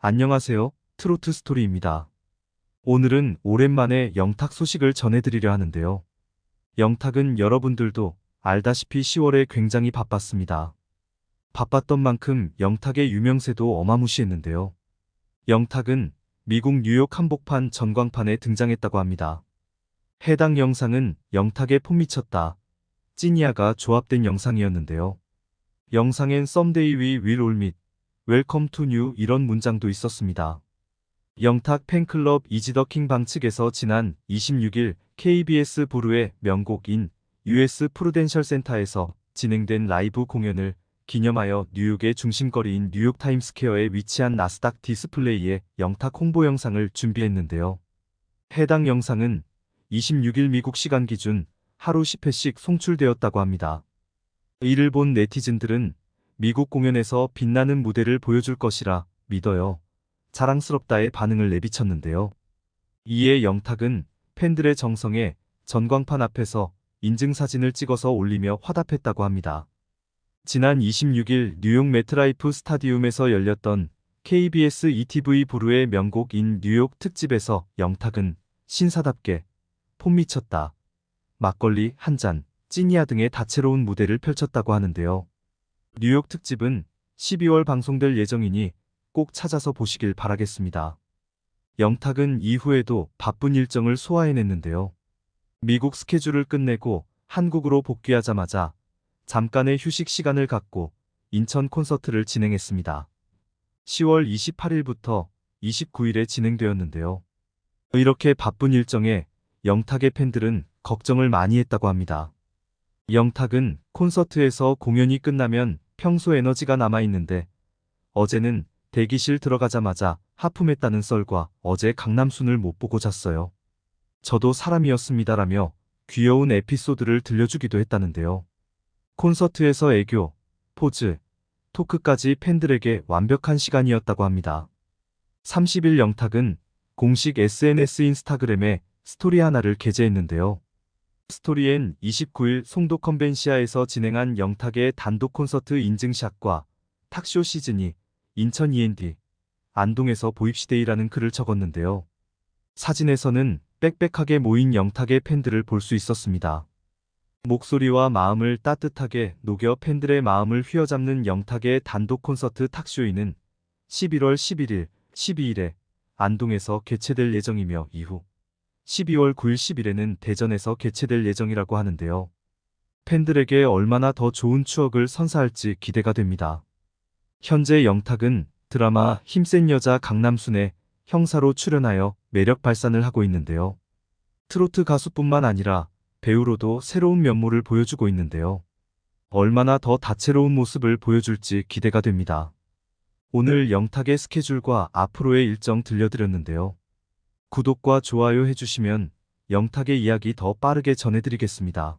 안녕하세요. 트로트 스토리입니다. 오늘은 오랜만에 영탁 소식을 전해드리려 하는데요. 영탁은 여러분들도 알다시피 10월에 굉장히 바빴습니다. 바빴던 만큼 영탁의 유명세도 어마무시했는데요. 영탁은 미국 뉴욕 한복판 전광판에 등장했다고 합니다. 해당 영상은 영탁의 폼 미쳤다. 찐이야가 조합된 영상이었는데요. 영상엔 썸데이 위 윌 올밋, 웰컴 투 뉴 이런 문장도 있었습니다. 영탁 팬클럽 이지더킹 방 측에서 지난 26일 KBS 보루의 명곡인 US 프루덴셜 센터에서 진행된 라이브 공연을 기념하여 뉴욕의 중심거리인 뉴욕 타임스퀘어에 위치한 나스닥 디스플레이에 영탁 홍보 영상을 준비했는데요. 해당 영상은 26일 미국 시간 기준 하루 10회씩 송출되었다고 합니다. 이를 본 네티즌들은 미국 공연에서 빛나는 무대를 보여줄 것이라 믿어요. 자랑스럽다의 반응을 내비쳤는데요. 이에 영탁은 팬들의 정성에 전광판 앞에서 인증사진을 찍어서 올리며 화답했다고 합니다. 지난 26일 뉴욕 메트라이프 스타디움에서 열렸던 KBS ETV 보루의 명곡인 뉴욕 특집에서 영탁은 신사답게 폼 미쳤다. 막걸리 한 잔, 찐이야 등의 다채로운 무대를 펼쳤다고 하는데요. 뉴욕 특집은 12월 방송될 예정이니 꼭 찾아서 보시길 바라겠습니다. 영탁은 이후에도 바쁜 일정을 소화해냈는데요. 미국 스케줄을 끝내고 한국으로 복귀하자마자 잠깐의 휴식 시간을 갖고 인천 콘서트를 진행했습니다. 10월 28일부터 29일에 진행되었는데요. 이렇게 바쁜 일정에 영탁의 팬들은 걱정을 많이 했다고 합니다. 영탁은 콘서트에서 공연이 끝나면 평소 에너지가 남아있는데 어제는 대기실 들어가자마자 하품했다는 썰과 어제 강남순을 못 보고 잤어요. 저도 사람이었습니다라며 귀여운 에피소드를 들려주기도 했다는데요. 콘서트에서 애교, 포즈, 토크까지 팬들에게 완벽한 시간이었다고 합니다. 30일 영탁은 공식 SNS 인스타그램에 스토리 하나를 게재했는데요. 스토리엔 29일 송도 컨벤시아에서 진행한 영탁의 단독 콘서트 인증샷과 탁쇼 시즌이 인천 E&D 안동에서 보입시데이라는 글을 적었는데요. 사진에서는 빽빽하게 모인 영탁의 팬들을 볼 수 있었습니다. 목소리와 마음을 따뜻하게 녹여 팬들의 마음을 휘어잡는 영탁의 단독 콘서트 탁쇼이는 11월 11일, 12일에 안동에서 개최될 예정이며 이후 12월 9일 10일에는 대전에서 개최될 예정이라고 하는데요. 팬들에게 얼마나 더 좋은 추억을 선사할지 기대가 됩니다. 현재 영탁은 드라마 힘센 여자 강남순의 형사로 출연하여 매력 발산을 하고 있는데요. 트로트 가수뿐만 아니라 배우로도 새로운 면모를 보여주고 있는데요. 얼마나 더 다채로운 모습을 보여줄지 기대가 됩니다. 오늘 영탁의 스케줄과 앞으로의 일정 들려드렸는데요. 구독과 좋아요 해주시면 영탁의 이야기 더 빠르게 전해드리겠습니다.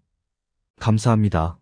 감사합니다.